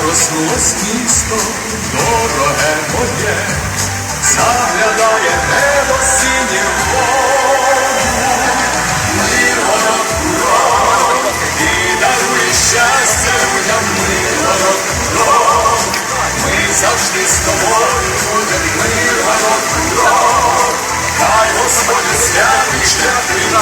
проснулось місто, дороге моє, заглядає небо синє Мир город курок, і дарує щастя людям город курок. Ми завжди з тобою будем мир курок. Хай Господь святий шлях і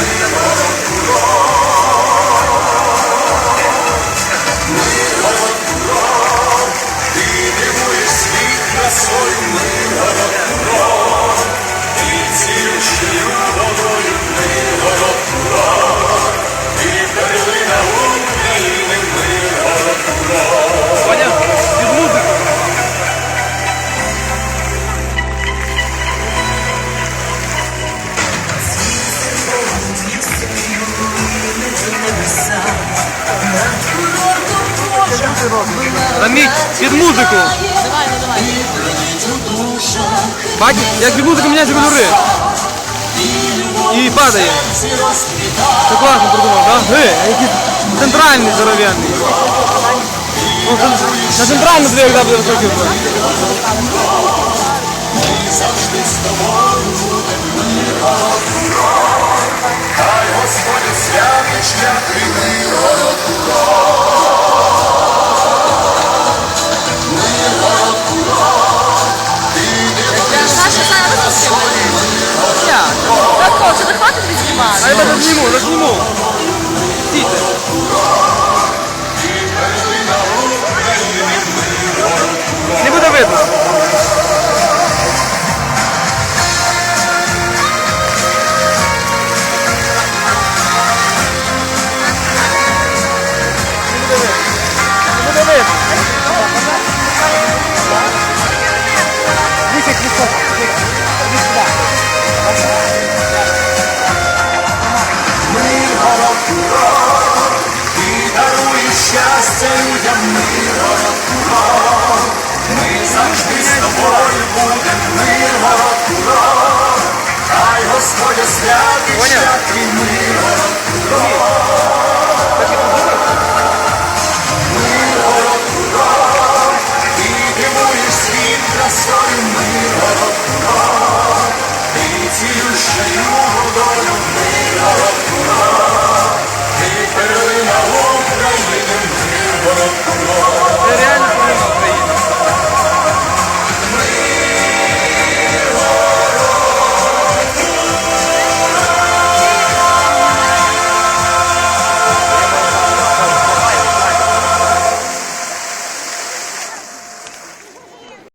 Раміть, під музику. Давай, ну давай. Бачиш, як під музику міняються кольори. І падає. Це класно придумав, так? Гей, а який центральний здоров'яний. Ну, це- На центральну дві як буде високий. Хай Господь святий шлях 알바, alba del mimo, del mimo. Dite. щастям я мило, ми завжди з тобою будемо мило, хай Господь святий шлях твій мило. Sorry, man.